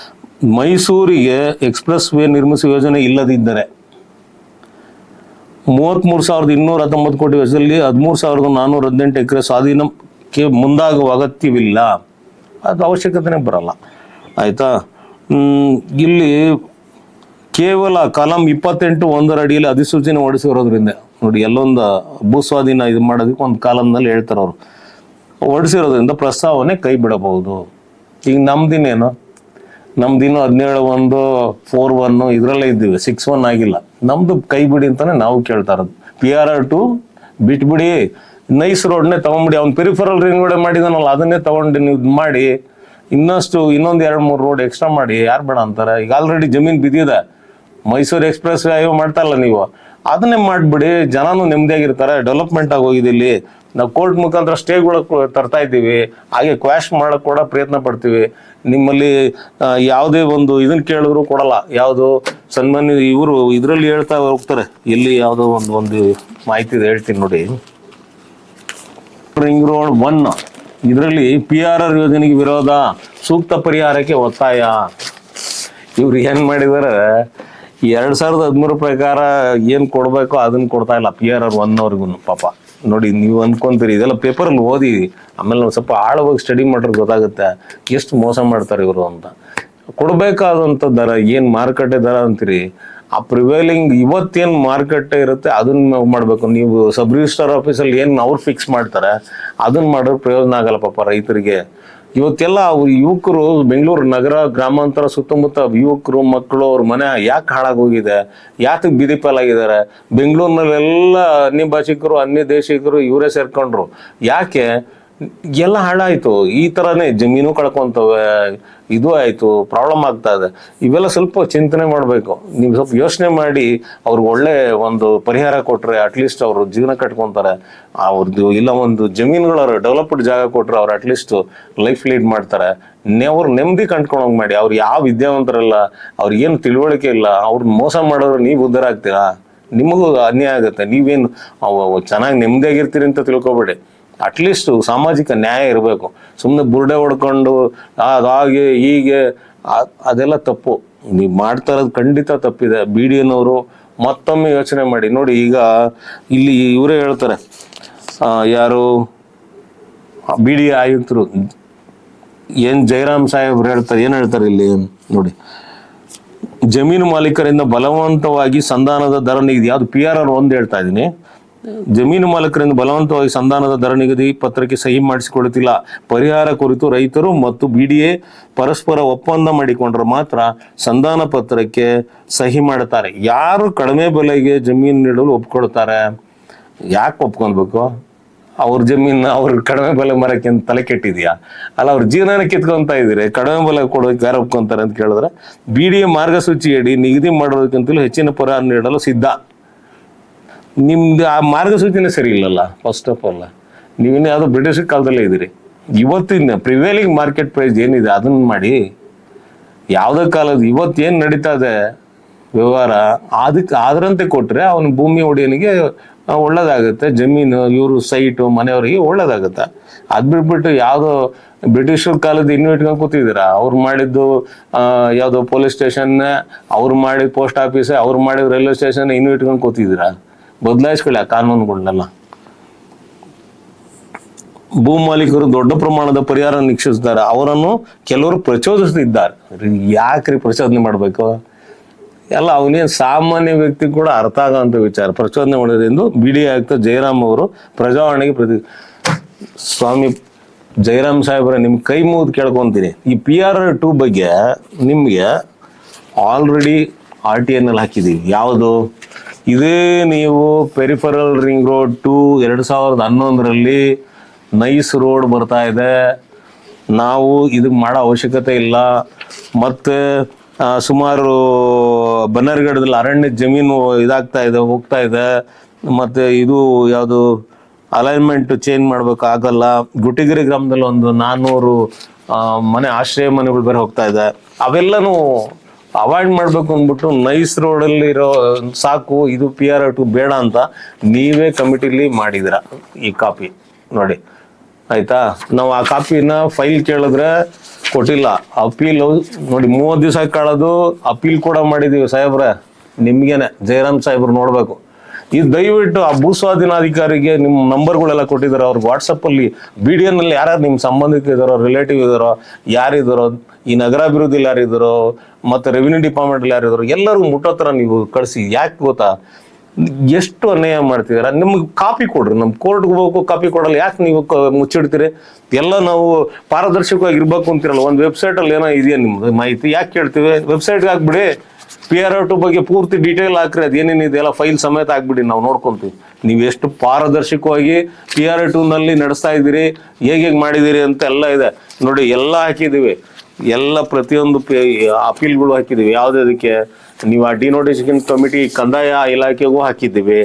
ಮೈಸೂರಿಗೆ ಎಕ್ಸ್ಪ್ರೆಸ್ ವೇ ನಿರ್ಮಿಸುವ ಯೋಜನೆ ಇಲ್ಲದಿದ್ದರೆ, ಮೂವತ್ಮೂರು ಸಾವಿರದ ಇನ್ನೂರ ಹತ್ತೊಂಬತ್ತು ಕೋಟಿ ವೆಚ್ಚದಲ್ಲಿ ಹದಿಮೂರು ಸಾವಿರದ ನಾನ್ನೂರ ಹದಿನೆಂಟು ಎಕರೆ ಸ್ವಾಧೀನಕ್ಕೆ ಮುಂದಾಗುವ ಅಗತ್ಯವಿಲ್ಲ. ಅದು ಅವಶ್ಯಕತೆನೇ ಬರಲ್ಲ. ಆಯಿತಾ? ಇಲ್ಲಿ ಕೇವಲ ಕಲಂ ಇಪ್ಪತ್ತೆಂಟು ಒಂದರ ಅಡಿಯಲ್ಲಿ ಅಧಿಸೂಚನೆ ಹೊರಡಿಸಿರೋದ್ರಿಂದ ನೋಡಿ, ಎಲ್ಲೊಂದು ಭೂಸ್ವಾಧೀನ ಇದು ಮಾಡೋದಕ್ಕೆ ಒಂದು ಕಾಲಂನಲ್ಲಿ ಹೇಳ್ತಾರೆ ಅವರು. ಹೊಡಿಸಿರೋದ್ರಿಂದ ಪ್ರಸ್ತಾವನೆ ಕೈ ಬಿಡಬಹುದು. ಈಗ ನಮ್ದಿನೇನು ನಮ್ದಿನ್ನು ಹದಿನೇಳು ಒಂದು ಫೋರ್ ಒನ್ನು ಇದರಲ್ಲೇ ಇದ್ದೀವಿ ಸಿಕ್ಸ್ ಒನ್ ಆಗಿಲ್ಲ. ನಮ್ದು ಕೈ ಬಿಡಿ ಅಂತಾನೆ ನಾವು ಕೇಳ್ತಾ ಇರೋದು. ಪಿ ಆರ್ ಆರ್ ಟು ಬಿಟ್ಬಿಡಿ ನೈಸ್ ರೋಡ್ನೇ ತಗೊಂಬಿಡಿ ಅವ್ನು ಪೆರಿಫರಲ್ ರಿಂಗ್ ಮಾಡಿದಾನಲ್ಲ, ಅದನ್ನೇ ತಗೊಂಡು ನೀವು ಇದು ಮಾಡಿ, ಇನ್ನಷ್ಟು ಇನ್ನೊಂದು ಎರಡು ಮೂರು ರೋಡ್ ಎಕ್ಸ್ಟ್ರಾ ಮಾಡಿ, ಯಾರು ಬೇಡ ಅಂತಾರೆ? ಈಗ ಆಲ್ರೆಡಿ ಜಮೀನು ಬಿದ್ದಿದೆ. ಮೈಸೂರು ಎಕ್ಸ್ಪ್ರೆಸ್ ಹೈವೇ ಮಾಡ್ತಾರಲ್ಲ ನೀವು. ಅದನ್ನೇ ಮಾಡಿಬಿಡಿ, ಜನನು ನೆಮ್ಮದಿಯಾಗಿರ್ತಾರೆ ಡೆವಲಪ್ಮೆಂಟ್ ಆಗೋಗಿದೆ ಇಲ್ಲಿ. ನಾವು ಕೋರ್ಟ್ ಮುಖಾಂತರ ಸ್ಟೇಗಳು ತರ್ತಾ ಇದ್ದೀವಿ. ಹಾಗೆ ಕ್ವಾಶ್ ಮಾಡೋಕ್ಕೆ ಕೂಡ ಪ್ರಯತ್ನ ಪಡ್ತೀವಿ. ನಿಮ್ಮಲ್ಲಿ ಯಾವುದೇ ಒಂದು ಇದನ್ನ ಕೇಳಿದ್ರು ಕೊಡಲ್ಲ. ಯಾವುದು ಸನ್ಮಾನ್ಯ ಇವರು ಇದರಲ್ಲಿ ಹೇಳ್ತಾ ಹೋಗ್ತಾರೆ. ಎಲ್ಲಿ ಯಾವುದೋ ಒಂದು ಒಂದು ಮಾಹಿತಿ ಹೇಳ್ತೀನಿ ನೋಡಿ. ರಿಂಗ್ ರೋಡ್ ಒನ್ ಇದರಲ್ಲಿ ಪಿ ಆರ್ ಆರ್ ಯೋಜನೆಗೆ ವಿರೋಧ, ಸೂಕ್ತ ಪರಿಹಾರಕ್ಕೆ ಒತ್ತಾಯ. ಇವ್ರು ಏನ್ ಮಾಡಿದಾರೆ? ಎರಡ್ ಸಾವಿರದ ಹದಿಮೂರು ಪ್ರಕಾರ ಏನ್ ಕೊಡ್ಬೇಕೋ ಅದನ್ನ ಕೊಡ್ತಾ ಇಲ್ಲ ಪಿ ಆರ್ ಆರ್ ಒನ್ ಅವ್ರಿಗೂ ಪಾಪ. ನೋಡಿ, ನೀವು ಅನ್ಕೊಂತೀರಿ, ಇದೆಲ್ಲ ಪೇಪರಲ್ಲಿ ಓದಿ, ಆಮೇಲೆ ನಾವು ಸ್ವಲ್ಪ ಆಳವಾಗಿ ಸ್ಟಡಿ ಮಾಡ್ರಿ ಗೊತ್ತಾಗುತ್ತೆ ಎಷ್ಟು ಮೋಸ ಮಾಡ್ತಾರೆ ಇವರು ಅಂತ. ಕೊಡ್ಬೇಕಾದಂತ ದರ, ಏನ್ ಮಾರುಕಟ್ಟೆ ದರ ಅಂತೀರಿ, ಆ ಪ್ರಿವೈಲಿಂಗ್ ಇವತ್ತೇನ್ ಮಾರುಕಟ್ಟೆ ಇರುತ್ತೆ ಅದನ್ನ ಮಾಡ್ಬೇಕು. ನೀವು ಸಬ್ ರಿಜಿಸ್ಟರ್ ಆಫೀಸಲ್ಲಿ ಏನ್ ಅವ್ರು ಫಿಕ್ಸ್ ಮಾಡ್ತಾರೆ ಅದನ್ನ ಮಾಡೋರು ಪ್ರಯೋಜನ ಆಗಲ್ಲ ಪಾಪ ರೈತರಿಗೆ. ಇವತ್ತೆಲ್ಲ ಯುವಕರು ಬೆಂಗಳೂರು ನಗರ, ಗ್ರಾಮಾಂತರ ಸುತ್ತಮುತ್ತ ಯುವಕರು, ಮಕ್ಕಳು ಅವ್ರ ಮನೆ ಯಾಕೆ ಹಾಳಾಗೋಗಿದೆ ಯಾಕೆ ಬೀದಿ ಪಾಲಾಗಿದ್ದಾರೆ? ಬೆಂಗಳೂರಿನಲ್ಲೆಲ್ಲ ಅನ್ಯ ಭಾಷಿಕರು ಅನ್ಯ ದೇಶಿಕರು ಇವರೇ ಸೇರ್ಕೊಂಡ್ರು. ಯಾಕೆ? ಎಲ್ಲ ಹಾಳಾಯ್ತು. ಈ ತರನೇ ಜಮೀನು ಕಳ್ಕೊಂತವೆ, ಇದು ಆಯ್ತು ಪ್ರಾಬ್ಲಮ್ ಆಗ್ತಾ ಇದೆ. ಇವೆಲ್ಲ ಸ್ವಲ್ಪ ಚಿಂತನೆ ಮಾಡಬೇಕು. ನೀವು ಸ್ವಲ್ಪ ಯೋಚನೆ ಮಾಡಿ, ಅವ್ರಿಗೆ ಒಳ್ಳೆ ಒಂದು ಪರಿಹಾರ ಕೊಟ್ಟರೆ ಅಟ್ಲೀಸ್ಟ್ ಅವರು ಜೀವನ ಕಟ್ಕೊಂತಾರೆ. ಅವ್ರದ್ದು ಇಲ್ಲ ಒಂದು ಜಮೀನುಗಳ ಡೆವಲಪ್ಡ್ ಜಾಗ ಕೊಟ್ರೆ ಅವ್ರು ಅಟ್ಲೀಸ್ಟ್ ಲೈಫ್ ಲೀಡ್ ಮಾಡ್ತಾರೆ. ಅವ್ರು ನೆಮ್ಮದಿ ಕಂಡ್ಕೊಳಂಗೆ ಮಾಡಿ. ಅವ್ರು ಯಾವ ವಿದ್ಯಾವಂತರಲ್ಲ ಅವ್ರಿಗೆ ಏನು ತಿಳುವಳಿಕೆ ಇಲ್ಲ ಅವ್ರನ್ನ ಮೋಸ ಮಾಡೋರು ನೀವು ಉದ್ಧಾರ ಆಗ್ತೀರಾ? ನಿಮಗೂ ಅನ್ಯಾಯ ಆಗುತ್ತೆ. ನೀವೇನು ಚೆನ್ನಾಗಿ ನೆಮ್ಮದಿಯಾಗಿರ್ತೀರಿ ಅಂತ ತಿಳ್ಕೊಬೇಡಿ. ಅಟ್ಲೀಸ್ಟ್ ಸಾಮಾಜಿಕ ನ್ಯಾಯ ಇರಬೇಕು. ಸುಮ್ಮನೆ ಬುರ್ಡೆ ಹೊಡ್ಕೊಂಡು ಅದಾಗೆ ಹೀಗೆ ಅದೆಲ್ಲ ತಪ್ಪು. ನೀವು ಮಾಡ್ತಾ ಇರೋದು ಖಂಡಿತ ತಪ್ಪಿದೆ. ಬಿ ಡಿ ಎನವರು ಮತ್ತೊಮ್ಮೆ ಯೋಚನೆ ಮಾಡಿ. ನೋಡಿ, ಈಗ ಇಲ್ಲಿ ಇವರೇ ಹೇಳ್ತಾರೆ. ಯಾರು? ಬಿ ಡಿ ಆಯುಕ್ತರು. ಏನು ಜಯರಾಮ್ ಸಾಹೇಬ್ರು ಹೇಳ್ತಾರೆ, ಏನು ಹೇಳ್ತಾರೆ ಇಲ್ಲಿ? ನೋಡಿ. ಜಮೀನು ಮಾಲೀಕರಿಂದ ಬಲವಂತವಾಗಿ ಸಂಧಾನದ ದರ ನಿಗದಿ ಯಾವುದು ಪಿ ಆರ್ ಆರ್ ಒಂದು ಹೇಳ್ತಾ ಇದ್ದೀನಿ. ಜಮೀನು ಮಾಲೀಕರಿಂದ ಬಲವಂತವಾಗಿ ಸಂಧಾನದ ದರ ನಿಗದಿ ಪತ್ರಕ್ಕೆ ಸಹಿ ಮಾಡಿಸಿಕೊಳ್ಳುತ್ತಿಲ್ಲ. ಪರಿಹಾರ ಕುರಿತು ರೈತರು ಮತ್ತು ಬಿಡಿಎ ಪರಸ್ಪರ ಒಪ್ಪಂದ ಮಾಡಿಕೊಂಡ್ರೆ ಮಾತ್ರ ಸಂಧಾನ ಪತ್ರಕ್ಕೆ ಸಹಿ ಮಾಡುತ್ತಾರೆ. ಯಾರು ಕಡಿಮೆ ಬೆಲೆಗೆ ಜಮೀನು ನೀಡಲು ಒಪ್ಕೊಳ್ತಾರೆ? ಯಾಕೆ ಒಪ್ಕೊಳ್ಬೇಕು? ಅವ್ರ ಜಮೀನ್ ಅವ್ರ ಕಡಿಮೆ ಬೆಲೆ ಮರಕ್ಕೆ ತಲೆ ಕೆಟ್ಟಿದ್ಯಾ? ಅಲ್ಲ, ಅವ್ರ ಜೀವನ ಕಿತ್ಕೊಂತ ಇದ್ದೀರಿ. ಕಡಿಮೆ ಬೆಲೆ ಕೊಡೋಕೆ ಯಾರು ಒಪ್ಕೊಂತಾರೆ ಅಂತ ಕೇಳಿದ್ರೆ ಬಿ ಡಿ ಎ ಮಾರ್ಗಸೂಚಿಯಡಿ ನಿಗದಿ ಮಾಡೋದಕ್ಕಿಂತಲೂ ಹೆಚ್ಚಿನ ಪರಿಹಾರ ನೀಡಲು ಸಿದ್ಧ. ನಿಮ್ದು ಆ ಮಾರ್ಗಸೂಚಿನೇ ಸರಿ ಇಲ್ಲಲ್ಲ ಫಸ್ಟ್ ಆಫ್ ಆಲ್ ನೀವಿನ್ನು ಯಾವುದೋ ಬ್ರಿಟಿಷ್ ಕಾಲದಲ್ಲೇ ಇದ್ದೀರಿ. ಇವತ್ತಿನ ಪ್ರಿವೇಲಿಂಗ್ ಮಾರ್ಕೆಟ್ ಪ್ರೈಸ್ ಏನಿದೆ ಅದನ್ನ ಮಾಡಿ, ಯಾವುದೇ ಕಾಲದ ಇವತ್ತು ಏನು ನಡೀತಾ ಇದೆ ವ್ಯವಹಾರ ಅದಕ್ಕೆ ಅದರಂತೆ ಕೊಟ್ಟರೆ ಅವನ ಭೂಮಿ ಒಡೆಯನಿಗೆ ಒಳ್ಳೇದಾಗುತ್ತೆ. ಜಮೀನು, ಇವರು ಸೈಟು ಮನೆಯವರಿಗೆ ಒಳ್ಳೇದಾಗುತ್ತೆ. ಅದು ಬಿಟ್ಬಿಟ್ಟು ಯಾವುದೋ ಬ್ರಿಟಿಷರ ಕಾಲದ ಇನ್ನೂ ಇಟ್ಕೊಂಡು ಕೂತಿದ್ದೀರಾ? ಅವ್ರು ಮಾಡಿದ್ದು ಯಾವುದೋ ಪೊಲೀಸ್ ಸ್ಟೇಷನ್ ಅವ್ರು ಮಾಡಿದ ಪೋಸ್ಟ್ ಆಫೀಸ್ ಅವ್ರು ಮಾಡಿದ ರೈಲ್ವೆ ಸ್ಟೇಷನ್ ಇನ್ನೂ ಇಟ್ಕೊಂಡು ಕೂತಿದ್ದೀರಾ? ಬದಲಾಯಿಸ್ಕೊಳ್ಳಿ ಆ ಕಾನೂನುಗಳನ್ನೆಲ್ಲ ಭೂ ಮಾಲೀಕರು ದೊಡ್ಡ ಪ್ರಮಾಣದ ಪರಿಹಾರ ನಿಕ್ಷಿಸಿದ್ದಾರೆ ಅವರನ್ನು ಕೆಲವರು ಪ್ರಚೋದಿಸುತ್ತಿದ್ದಾರೆ ಯಾಕ್ರಿ ಪ್ರಚೋದನೆ ಮಾಡಬೇಕು? ಎಲ್ಲ ಅವನೇನು ಸಾಮಾನ್ಯ ವ್ಯಕ್ತಿ ಕೂಡ ಅರ್ಥ ಆಗೋಂಥ ವಿಚಾರ. ಪ್ರಚೋದನೆ ಮಾಡೋದ್ರಿಂದ ಬಿ ಡಿ ಆಯುಕ್ತ ಜಯರಾಮ್ ಅವರು ಪ್ರಜಾವಾಣಿಗೆ ಪ್ರತಿ ಸ್ವಾಮಿ ಜಯರಾಮ್ ಸಾಹೇಬ್ರ ನಿಮ್ಮ ಕೈ ಮುಗಿದು ಕೇಳ್ಕೊಂತೀನಿ. ಈ ಪಿ ಆರ್ ಟೂ ಬಗ್ಗೆ ನಿಮಗೆ ಆಲ್ರೆಡಿ ಆರ್ ಟಿ ಎನ್ ಅಲ್ಲಿ ಹಾಕಿದೀವಿ. ಯಾವುದು? ಇದೇ ನೀವು ಪೆರಿಫರಲ್ ರಿಂಗ್ ರೋಡ್ ಟು ಎರಡು ಸಾವಿರದ ಹನ್ನೊಂದರಲ್ಲಿ ನೈಸ್ ರೋಡ್ ಬರ್ತಾ ಇದೆ. ನಾವು ಇದಕ್ಕೆ ಮಾಡೋ ಅವಶ್ಯಕತೆ ಇಲ್ಲ. ಮತ್ತು ಸುಮಾರು ಬನ್ನರ್ಗಡದಲ್ಲಿ ಅರಣ್ಯ ಜಮೀನು ಇದಾಗ್ತಾ ಇದೆ, ಹೋಗ್ತಾ ಇದೆ. ಮತ್ತು ಇದು ಯಾವುದು ಅಲೈನ್ಮೆಂಟ್ ಚೇಂಜ್ ಮಾಡಬೇಕಾಗಲ್ಲ ಗುಟ್ಟಿಗಿರಿ ಗ್ರಾಮದಲ್ಲಿ ಒಂದು ನಾನ್ನೂರು ಮನೆ ಆಶ್ರಯ ಮನೆಗಳು ಬೇರೆ ಹೋಗ್ತಾ ಇದೆ. ಅವೆಲ್ಲನೂ ಅವಾಯ್ಡ್ ಮಾಡ್ಬೇಕು ಅಂದ್ಬಿಟ್ಟು ನೈಸ್ ರೋಡಲ್ಲಿ ಇರೋ, ಸಾಕು, ಇದು ಪಿ ಆರ್ ಟು ಬೇಡ ಅಂತ ನೀವೇ ಕಮಿಟಿಲಿ ಮಾಡಿದಿರ ಈ ಕಾಪಿ ನೋಡಿ, ಆಯ್ತಾ? ನಾವು ಆ ಕಾಪಿನ ಫೈಲ್ ಕೇಳಿದ್ರೆ ಕೊಟ್ಟಿಲ್ಲ. ಅಪೀಲ್ ನೋಡಿ ಮೂವತ್ತು ದಿವಸ ಕಾಳೋದು ಅಪೀಲ್ ಕೂಡ ಮಾಡಿದೀವಿ ಸಾಹೇಬ್ರೆ. ನಿಮ್ಗೇನೆ, ಜಯರಾಮ್ ಸಾಹೇಬ್ರು ನೋಡ್ಬೇಕು. ಇದು ದಯವಿಟ್ಟು ಆ ಭೂಸ್ವಾಧೀನಾಧಿಕಾರಿಗೆ ನಿಮ್ಮ ನಂಬರ್ಗಳೆಲ್ಲ ಕೊಟ್ಟಿದ್ದಾರೆ. ಅವ್ರಿಗೆ ವಾಟ್ಸಪ್ಪಲ್ಲಿ ಬಿ ಡಿ ಎನ್ನಲ್ಲಿ ಯಾರ್ಯಾರು ನಿಮ್ಮ ಸಂಬಂಧಿಕರಿದ್ದಾರೋ ರಿಲೇಟಿವ್ ಇದ್ದಾರೋ ಯಾರಿದಾರೋ ಈ ನಗರಾಭಿವೃದ್ಧಿಲಿ ಯಾರಿದ್ದಾರೋ ಮತ್ತು ರೆವಿನ್ಯೂ ಡಿಪಾರ್ಟ್ಮೆಂಟಲ್ಲಿ ಯಾರಿದ್ದಾರೋ ಎಲ್ಲರಿಗೂ ಮುಟ್ಟೋ ಥರ ನೀವು ಕಳಿಸಿ. ಯಾಕೆ ಗೊತ್ತಾ? ಎಷ್ಟು ಅನ್ಯಾಯ ಮಾಡ್ತಿದ್ದೀರಾ ನಿಮ್ಗೆ ಕಾಪಿ ಕೊಡ್ರಿ. ನಮ್ಮ ಕೋರ್ಟ್ಗೆ ಹೋಗೋ ಕಾಪಿ ಕೊಡಲ್ಲ. ಯಾಕೆ ನೀವು ಮುಚ್ಚಿಡ್ತೀರಿ? ಎಲ್ಲ ನಾವು ಪಾರದರ್ಶಕವಾಗಿ ಇರ್ಬೇಕು ಅಂತಿರಲ್ಲ. ಒಂದು ವೆಬ್ಸೈಟಲ್ಲಿ ಏನೋ ಇದೆಯಾ ನಿಮ್ಮದು ಮಾಹಿತಿ? ಯಾಕೆ ಕೇಳ್ತೀವಿ? ವೆಬ್ಸೈಟ್ಗೆ ಹಾಕ್ಬಿಡಿ. ಪಿ ಆರ್ ಟು ಬಗ್ಗೆ ಪೂರ್ತಿ ಡೀಟೇಲ್ ಹಾಕ್ರಿ ಅದೇನೇನಿದೆ ಇದೆಲ್ಲ ಫೈಲ್ ಸಮೇತ ಹಾಕ್ಬಿಡಿ, ನಾವು ನೋಡ್ಕೊಂತೀವಿ. ನೀವು ಎಷ್ಟು ಪಾರದರ್ಶಕವಾಗಿ ಪಿ ಆರ್ನಲ್ಲಿ ನಡೆಸ್ತಾ ಇದ್ದೀರಿ, ಹೇಗೆ ಹೇಗೆ ಮಾಡಿದ್ದೀರಿ ಅಂತ ಎಲ್ಲ ಇದೆ. ನೋಡಿ, ಎಲ್ಲ ಹಾಕಿದ್ದೀವಿ. ಎಲ್ಲ ಪ್ರತಿಯೊಂದು ಅಪೀಲ್ಗಳು ಹಾಕಿದ್ದೀವಿ. ಅದಕ್ಕೆ? ನೀವು ಆ ಡಿನೋಟಿಫಿಕೇಶನ್ ಕಮಿಟಿ ಕಂದಾಯ ಇಲಾಖೆಗೂ ಹಾಕಿದ್ದೀವಿ.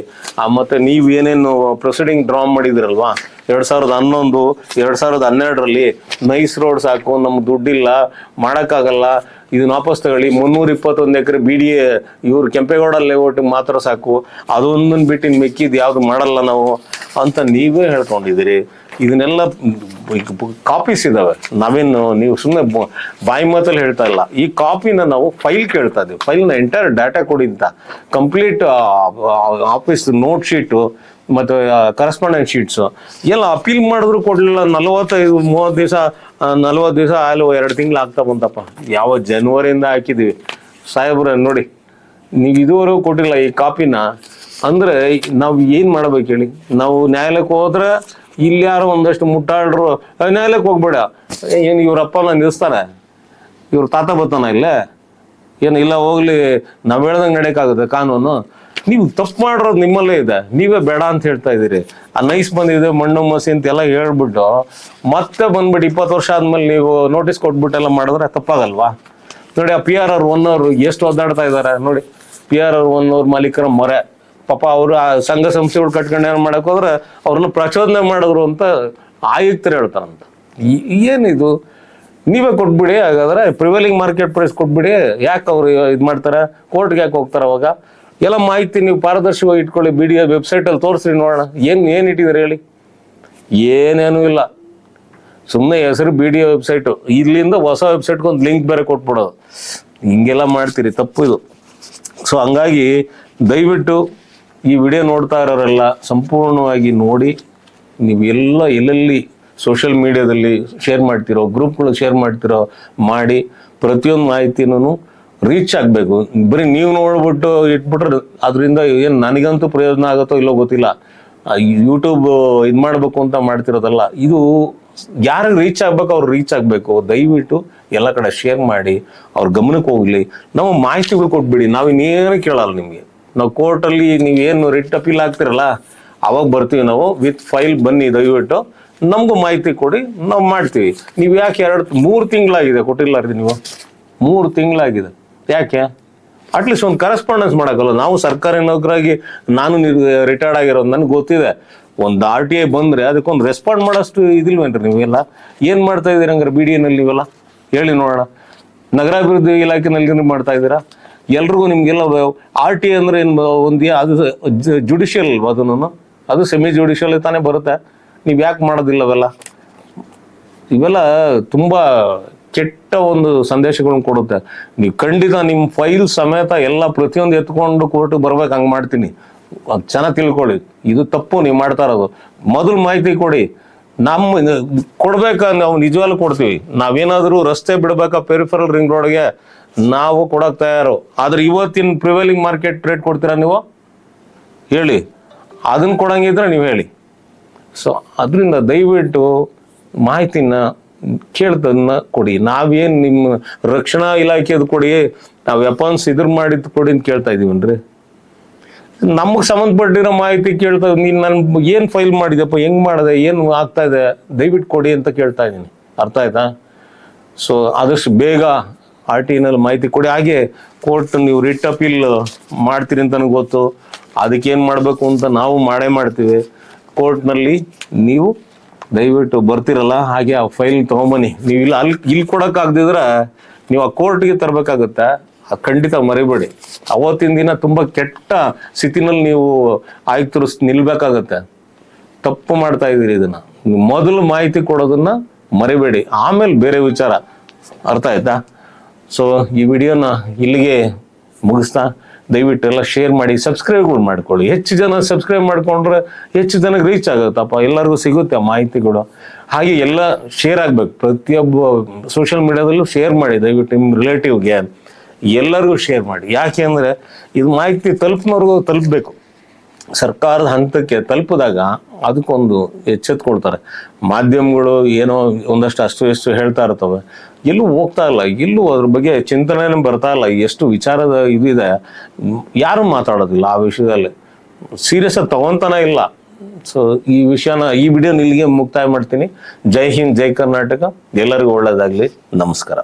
ಮತ್ತೆ ನೀವು ಏನೇನು ಪ್ರೊಸೀಡಿಂಗ್ ಡ್ರಾ ಮಾಡಿದಿರಲ್ವಾ? ಎರಡು ಸಾವಿರದ ಹನ್ನೊಂದು, ಎರಡು ಸಾವಿರದ ಹನ್ನೆರಡರಲ್ಲಿ ನೈಸ್ ರೋಡ್ ಸಾಕು, ನಮ್ಗೆ ದುಡ್ಡಿಲ್ಲ, ಮಾಡೋಕ್ಕಾಗಲ್ಲ ಇದನ್ನ ವಾಪಸ್ ತಗೊಳ್ಳಿ. ಮುನ್ನೂರ ಇಪ್ಪತ್ತೊಂದು ಎಕರೆ ಬಿ ಡಿ ಎ ಇವ್ರು ಕೆಂಪೇಗೌಡ ಲೇಔಟ್ ಮಾತ್ರ ಸಾಕು. ಅದೊಂದನ್ನು ಬಿಟ್ಟು ಇನ್ನು ಯಾವುದು ಮಾಡಲ್ಲ ನಾವು ಅಂತ ನೀವೇ ಹೇಳ್ಕೊಂಡಿದ್ದೀರಿ. ಇದನ್ನೆಲ್ಲ ಕಾಪೀಸ್ ಇದಾವೆ ನಾವೇನು ನೀವು ಸುಮ್ಮನೆ ಬಾಯಿ ಮಾತಲ್ಲಿ ಹೇಳ್ತಾ ಇಲ್ಲ. ಈ ಕಾಪಿನ ನಾವು ಫೈಲ್ ಕೇಳ್ತಾ ಇದ್ದೀವಿ ಫೈಲ್ನ ಎಂಟೈರ್ ಡಾಟಾ ಕೊಡಿ ಅಂತ. ಕಂಪ್ಲೀಟ್ ಆಫೀಸ್ ನೋಟ್ ಶೀಟು ಮತ್ತು ಕರೆಸ್ಪಾಂಡೆಂಟ್ ಶೀಟ್ಸು ಎಲ್ಲ ಅಪೀಲ್ ಮಾಡಿದ್ರು ಕೊಡಲಿಲ್ಲ. ನಲವತ್ತೈದು ಮೂವತ್ತು ದಿವಸ ನಲ್ವತ್ತು ದಿವಸ ಆಯ್ಲು. ಎರಡು ತಿಂಗಳು ಆಗ್ತಾ ಬಂತಪ್ಪ. ಯಾವ ಜನವರಿಯಿಂದ ಹಾಕಿದ್ದೀವಿ ಸಾಹೇಬ್ರ ನೋಡಿ ನೀವು ಇದುವರೆಗೂ ಕೊಟ್ಟಿಲ್ಲ ಈ ಕಾಪಿನ. ಅಂದ್ರೆ ನಾವು ಏನು ಮಾಡ್ಬೇಕು ಹೇಳಿ? ನಾವು ನ್ಯಾಯಾಲಯಕ್ಕೆ ಹೋದ್ರೆ ಇಲ್ಲಿ ಯಾರು ಒಂದಷ್ಟು ಮುಟ್ಟಾಡ್ರು "ಏ, ನ್ಯಾಯಾಲಯಕ್ಕೆ ಹೋಗ್ಬೇಡ. ಏನು ಇವ್ರಪ್ಪನ ನಿಲ್ಲಿಸ್ತಾರೆ? ಇವ್ರ ತಾತ ಬರ್ತಾನ ಇಲ್ಲೇ? ಏನು ಇಲ್ಲ ಹೋಗ್ಲಿ. ನಾವು ಹೇಳ್ದಂಗೆ ನಡೆಯಕ್ಕಾಗುತ್ತೆ ಕಾನೂನು. ನೀವು ತಪ್ಪು ಮಾಡಿರೋದು ನಿಮ್ಮಲ್ಲೇ ಇದೆ. ನೀವೇ ಬೇಡ ಅಂತ ಹೇಳ್ತಾ ಇದ್ದೀರಿ. ಆ ನೈಸ್ ಬಂದಿದೆ, ಮಣ್ಣು, ಮಸಿ ಅಂತೆಲ್ಲ ಹೇಳ್ಬಿಟ್ಟು ಮತ್ತೆ ಬಂದ್ಬಿಟ್ಟು ಇಪ್ಪತ್ತು ವರ್ಷ ಆದ್ಮೇಲೆ ನೀವು ನೋಟಿಸ್ ಕೊಟ್ಬಿಟ್ಟೆಲ್ಲ ಮಾಡಿದ್ರೆ ತಪ್ಪಾಗಲ್ವಾ? ನೋಡಿ, ಆ ಪಿ ಆರ್ ಆರ್ ಒನ್ ಅವರು ಎಷ್ಟು ಒದ್ದಾಡ್ತಾ ಇದ್ದಾರೆ. ನೋಡಿ ಪಿ ಆರ್ ಆರ್ ಒನ್ ಅವ್ರ ಮಾಲೀಕರ ಮೊರೆ. ಪಾಪ ಅವರು ಆ ಸಂಘ ಸಂಸ್ಥೆಗಳು ಕಟ್ಕೊಂಡು ಏನು ಮಾಡಕ್ ಹೋದ್ರೆ ಅವ್ರನ್ನ ಪ್ರಚೋದನೆ ಮಾಡಿದ್ರು ಅಂತ ಆಯುಕ್ತರು ಹೇಳ್ತಾರಂತ. ಏನಿದು? ನೀವೇ ಕೊಟ್ಬಿಡಿ, ಹಾಗಾದ್ರೆ ಪ್ರಿವೇಲಿಂಗ್ ಮಾರ್ಕೆಟ್ ಪ್ರೈಸ್ ಕೊಟ್ಬಿಡಿ. ಯಾಕೆ ಅವ್ರು ಇದು ಮಾಡ್ತಾರೆ? ಕೋರ್ಟ್ಗೆ ಯಾಕೆ ಹೋಗ್ತಾರೆ ಅವಾಗ? ಎಲ್ಲ ಮಾಹಿತಿ ನೀವು ಪಾರದರ್ಶಕವಾಗಿ ಇಟ್ಕೊಳ್ಳಿ. ಬಿ ಡಿ ಎ ವೆಬ್ಸೈಟಲ್ಲಿ ತೋರಿಸ್ರಿ, ನೋಡೋಣ. ಏನು ಏನು ಇಟ್ಟಿದ್ದಾರೆ ಹೇಳಿ? ಏನೇನೂ ಇಲ್ಲ. ಸುಮ್ಮನೆ ಹೆಸರು ಬಿ ಡಿ ವೆಬ್ಸೈಟು ಇಲ್ಲಿಂದ ಹೊಸ ವೆಬ್ಸೈಟ್ಗೆ ಒಂದು ಲಿಂಕ್ ಬೇರೆ ಕೊಟ್ಬಿಡೋದು. ಹಿಂಗೆಲ್ಲ ಮಾಡ್ತೀರಿ, ತಪ್ಪು ಇದು. ಸೊ ಹಂಗಾಗಿ ದಯವಿಟ್ಟು ಈ ವಿಡಿಯೋ ನೋಡ್ತಾ ಇರೋರೆಲ್ಲ ಸಂಪೂರ್ಣವಾಗಿ ನೋಡಿ. ನೀವು ಎಲ್ಲ ಎಲ್ಲೆಲ್ಲಿ ಸೋಷಿಯಲ್ ಮೀಡಿಯಾದಲ್ಲಿ ಶೇರ್ ಮಾಡ್ತಿರೋ ಗ್ರೂಪ್ಗಳು ಶೇರ್ ಮಾಡ್ತಿರೋ, ಮಾಡಿ. ಪ್ರತಿಯೊಂದು ಮಾಹಿತಿನೂ ರೀಚ್ ಆಗಬೇಕು. ಬರೀ ನೀವು ನೋಡ್ಬಿಟ್ಟು ಇಟ್ಬಿಟ್ರೆ ಅದರಿಂದ ಏನು ನನಗಂತೂ ಪ್ರಯೋಜನ ಆಗುತ್ತೋ ಇಲ್ಲೋ ಗೊತ್ತಿಲ್ಲ. ಯೂಟ್ಯೂಬ್ ಇದು ಮಾಡಬೇಕು ಅಂತ ಮಾಡ್ತಿರೋದಲ್ಲ, ಇದು ಯಾರಿಗೆ ರೀಚ್ ಆಗ್ಬೇಕು ಅವ್ರು ರೀಚ್ ಆಗಬೇಕು. ದಯವಿಟ್ಟು ಎಲ್ಲ ಕಡೆ ಶೇರ್ ಮಾಡಿ, ಅವ್ರ ಗಮನಕ್ಕೆ ಹೋಗ್ಲಿ. ನಾವು ಮಾಹಿತಿಗಳು ಕೊಟ್ಬಿಡಿ, ನಾವು ಇನ್ನೇನು ಕೇಳಲ್ಲ ನಿಮಗೆ. ನಾವು ಕೋರ್ಟಲ್ಲಿ ನೀವೇನು ರಿಟ್ ಅಪೀಲ್ ಆಗ್ತಿರಲ್ಲ ಅವಾಗ ಬರ್ತೀವಿ ನಾವು. ವಿತ್ ಫೈಲ್ ಬನ್ನಿ, ದಯವಿಟ್ಟು. ನಮಗೂ ಮಾಹಿತಿ ಕೊಡಿ, ನಾವು ಮಾಡ್ತೀವಿ. ನೀವು ಯಾಕೆ ಎರಡು, ಮೂರು ತಿಂಗಳಾಗಿದೆ, ಕೊಟ್ಟಿಲ್ಲ ರೀ ನೀವು? ಮೂರು ತಿಂಗಳಾಗಿದೆ. ಯಾಕೆ? ಅಟ್ಲೀಸ್ಟ್ ಒಂದು ಕರೆಸ್ಪಾಂಡೆನ್ಸ್ ಮಾಡೋಕ್ಕಲ್ಲ. ನಾವು ಸರ್ಕಾರಿ ನೌಕರಾಗಿ ನಾನು ರಿಟೈರ್ಡ್ ಆಗಿರೋದು ನನಗೆ ಗೊತ್ತಿದೆ. ಒಂದು ಆರ್ ಟಿ ಐ ಬಂದರೆ ಅದಕ್ಕೊಂದು ರೆಸ್ಪಾಂಡ್ ಮಾಡೋಷ್ಟು ಇದಿಲ್ವೇನ್ರಿ ನೀವೆಲ್ಲ? ಏನು ಮಾಡ್ತಾ ಇದ್ದೀರಿ ಹಂಗಾರೆ ಬಿ ಡಿ ಎನಲ್ಲಿ ನೀವೆಲ್ಲ? ಹೇಳಿ ನೋಡೋಣ. ನಗರಾಭಿವೃದ್ಧಿ ಇಲಾಖೆನಲ್ಲಿ ಮಾಡ್ತಾ ಇದ್ದೀರಾ? ಎಲ್ರಿಗೂ ನಿಮಗೆಲ್ಲ ಆರ್ ಟಿ ಅಂದ್ರೆ ಏನು ಒಂದು ಅದು ಜುಡಿಷಿಯಲ್ ಅಲ್ವಾ ಅದನ್ನು ಅದು ಸೆಮಿ ಜುಡಿಷಿಯಲ್ ತಾನೇ ಬರುತ್ತೆ. ನೀವು ಯಾಕೆ ಮಾಡೋದಿಲ್ಲ ಅವೆಲ್ಲ? ಇವೆಲ್ಲ ತುಂಬಾ ಕೆಟ್ಟ ಒಂದು ಸಂದೇಶಗಳನ್ನು ಕೊಡುತ್ತೆ. ನೀವು ಖಂಡಿತ ನಿಮ್ಮ ಫೈಲ್ ಸಮೇತ ಎಲ್ಲ ಪ್ರತಿಯೊಂದು ಎತ್ಕೊಂಡು ಕೋರ್ಟ್ ಬರ್ಬೇಕು, ಹಂಗೆ ಮಾಡ್ತೀನಿ. ಅದ್ ಚೆನ್ನಾಗಿ ತಿಳ್ಕೊಳ್ಳಿ. ಇದು ತಪ್ಪು, ನೀವು ಮಾಡ್ತಾ ಇರೋದು. ಮೊದಲು ಮಾಹಿತಿ ಕೊಡಿ. ನಮ್ಮ ಕೊಡ್ಬೇಕ? ನಾವು ನಿಜವಾಗ್ಲೂ ಕೊಡ್ತೀವಿ. ನಾವೇನಾದರೂ ರಸ್ತೆ ಬಿಡ್ಬೇಕಾ ಪೆರಿಫರಲ್ ರಿಂಗ್ ರೋಡ್ಗೆ ನಾವು ಕೊಡೋಕೆ ತಯಾರು. ಆದ್ರೆ ಇವತ್ತಿನ ಪ್ರಿವೇಲಿಂಗ್ ಮಾರ್ಕೆಟ್ ರೇಟ್ ಕೊಡ್ತೀರಾ ನೀವು? ಹೇಳಿ. ಅದನ್ನ ಕೊಡಂಗಿದ್ರೆ ನೀವು ಹೇಳಿ. ಸೊ ಅದರಿಂದ ದಯವಿಟ್ಟು ಮಾಹಿತಿನ ಕೇಳ್ದನ್ನ ಕೊಡಿ. ನಾವೇನ್ ನಿಮ್ಮ ರಕ್ಷಣಾ ಇಲಾಖೆದು ಕೊಡಿ, ನಾವು ವೆಪನ್ಸ್ ಇದ್ರ ಮಾಡಿದ್ ಕೊಡಿ ಅಂತ ಕೇಳ್ತಾ ಇದೀವನ್ರಿ? ನಮಗೆ ಸಂಬಂಧಪಟ್ಟಿರೋ ಮಾಹಿತಿ ಕೇಳ್ತಾ, ನೀನು ನನ್ ಏನ್ ಫೈಲ್ ಮಾಡಿದೆಪ್ಪ ಹೆಂಗ್ ಮಾಡಿದೆ, ಏನು ಆಗ್ತಾ ಇದೆ ದಯವಿಟ್ಟು ಕೊಡಿ ಅಂತ ಕೇಳ್ತಾ ಇದ್ದೀನಿ ಅರ್ಥ ಆಯ್ತಾ? ಸೊ ಆದಷ್ಟು ಬೇಗ ಆರ್ ಟಿ ನಲ್ಲಿ ಮಾಹಿತಿ ಕೊಡಿ. ಹಾಗೆ ಕೋರ್ಟ್ ನೀವು ರಿಟ್ ಅಪೀಲ್ ಮಾಡ್ತೀರಿ ಅಂತ ನನಗೆ ಗೊತ್ತು. ಅದಕ್ಕೇನು ಮಾಡಬೇಕು ಅಂತ ನಾವು ಮಾಡೇ ಮಾಡ್ತೀವಿ. ಕೋರ್ಟ್ನಲ್ಲಿ ನೀವು ದಯವಿಟ್ಟು ಬರ್ತಿರಲ್ಲ? ಹಾಗೆ ಆ ಫೈಲ್ ತೊಗೊಂಬನ್ನಿ. ನೀವು ಇಲ್ಲ, ಅಲ್ಲಿ, ಇಲ್ಲಿ ಕೊಡೋಕ್ಕಾಗ್ದಿದ್ರೆ ನೀವು ಆ ಕೋರ್ಟ್ಗೆ ತರಬೇಕಾಗುತ್ತೆ? ಖಂಡಿತ ಮರಿಬೇಡಿ. ಅವತ್ತಿನ ದಿನ ತುಂಬ ಕೆಟ್ಟ ಸ್ಥಿತಿನಲ್ಲಿ ನೀವು ಆಯುಕ್ತರು ನಿಲ್ಬೇಕಾಗತ್ತೆ. ತಪ್ಪು ಮಾಡ್ತಾ ಇದ್ದೀರಿ ಇದನ್ನ. ಮೊದಲು ಮಾಹಿತಿ ಕೊಡೋದನ್ನ ಮರಿಬೇಡಿ. ಆಮೇಲೆ ಬೇರೆ ವಿಚಾರ. ಅರ್ಥ ಆಯ್ತಾ? ಸೊ ಈ ವಿಡಿಯೋನ ಇಲ್ಲಿಗೆ ಮುಗಿಸ್ತಾ. ದಯವಿಟ್ಟು ಎಲ್ಲ ಶೇರ್ ಮಾಡಿ ಸಬ್ಸ್ಕ್ರೈಬ್ಗಳು ಮಾಡ್ಕೊಳ್ಳಿ. ಹೆಚ್ಚು ಜನ ಸಬ್ಸ್ಕ್ರೈಬ್ ಮಾಡ್ಕೊಂಡ್ರೆ ಹೆಚ್ಚು ಜನಕ್ಕೆ ರೀಚ್ ಆಗುತ್ತಪ್ಪ. ಎಲ್ಲರಿಗೂ ಸಿಗುತ್ತೆ ಆ ಮಾಹಿತಿಗಳು ಹಾಗೆ ಎಲ್ಲ ಶೇರ್ ಆಗ್ಬೇಕು. ಪ್ರತಿಯೊಬ್ಬ ಸೋಷಿಯಲ್ ಮೀಡಿಯಾದಲ್ಲೂ ಶೇರ್ ಮಾಡಿ, ದಯವಿಟ್ಟು ನಿಮ್ಮ ರಿಲೇಟಿವ್ಗೆ ಎಲ್ಲರಿಗೂ ಶೇರ್ ಮಾಡಿ. ಯಾಕೆ ಅಂದರೆ, ಇದು ಮಾಹಿತಿ ತಲುಪಿನವ್ರಿಗೂ ತಲುಪಬೇಕು. ಸರ್ಕಾರದ ಹಂತಕ್ಕೆ ತಲುಪಿದಾಗ ಅದಕ್ಕೊಂದು ಎಚ್ಚೆತ್ಕೊಳ್ತಾರೆ. ಮಾಧ್ಯಮಗಳು ಏನೋ ಒಂದಷ್ಟು ಅಷ್ಟು ಎಷ್ಟು ಹೇಳ್ತಾ ಇರ್ತವೆ. ಎಲ್ಲೂ ಹೋಗ್ತಾ ಇಲ್ಲ. ಎಲ್ಲೂ ಅದ್ರ ಬಗ್ಗೆ ಚಿಂತನೆ ಬರ್ತಾ ಇಲ್ಲ. ಎಷ್ಟು ವಿಚಾರದ ಇದಿದೆ ಮ್, ಯಾರು ಮಾತಾಡೋದಿಲ್ಲ ಆ ವಿಷಯದಲ್ಲಿ. ಸೀರಿಯಸ್ ಆಗಿ ತಗೊಂತಾನೆ ಇಲ್ಲ. ಸೊ ಈ ವಿಷಯನ ಈ ವಿಡಿಯೋ ಇಲ್ಲಿಗೆ ಮುಕ್ತಾಯ ಮಾಡ್ತೀನಿ. ಜೈ ಹಿಂದ್ ಜೈ ಕರ್ನಾಟಕ. ಎಲ್ಲರಿಗೂ ಒಳ್ಳೇದಾಗ್ಲಿ. ನಮಸ್ಕಾರ.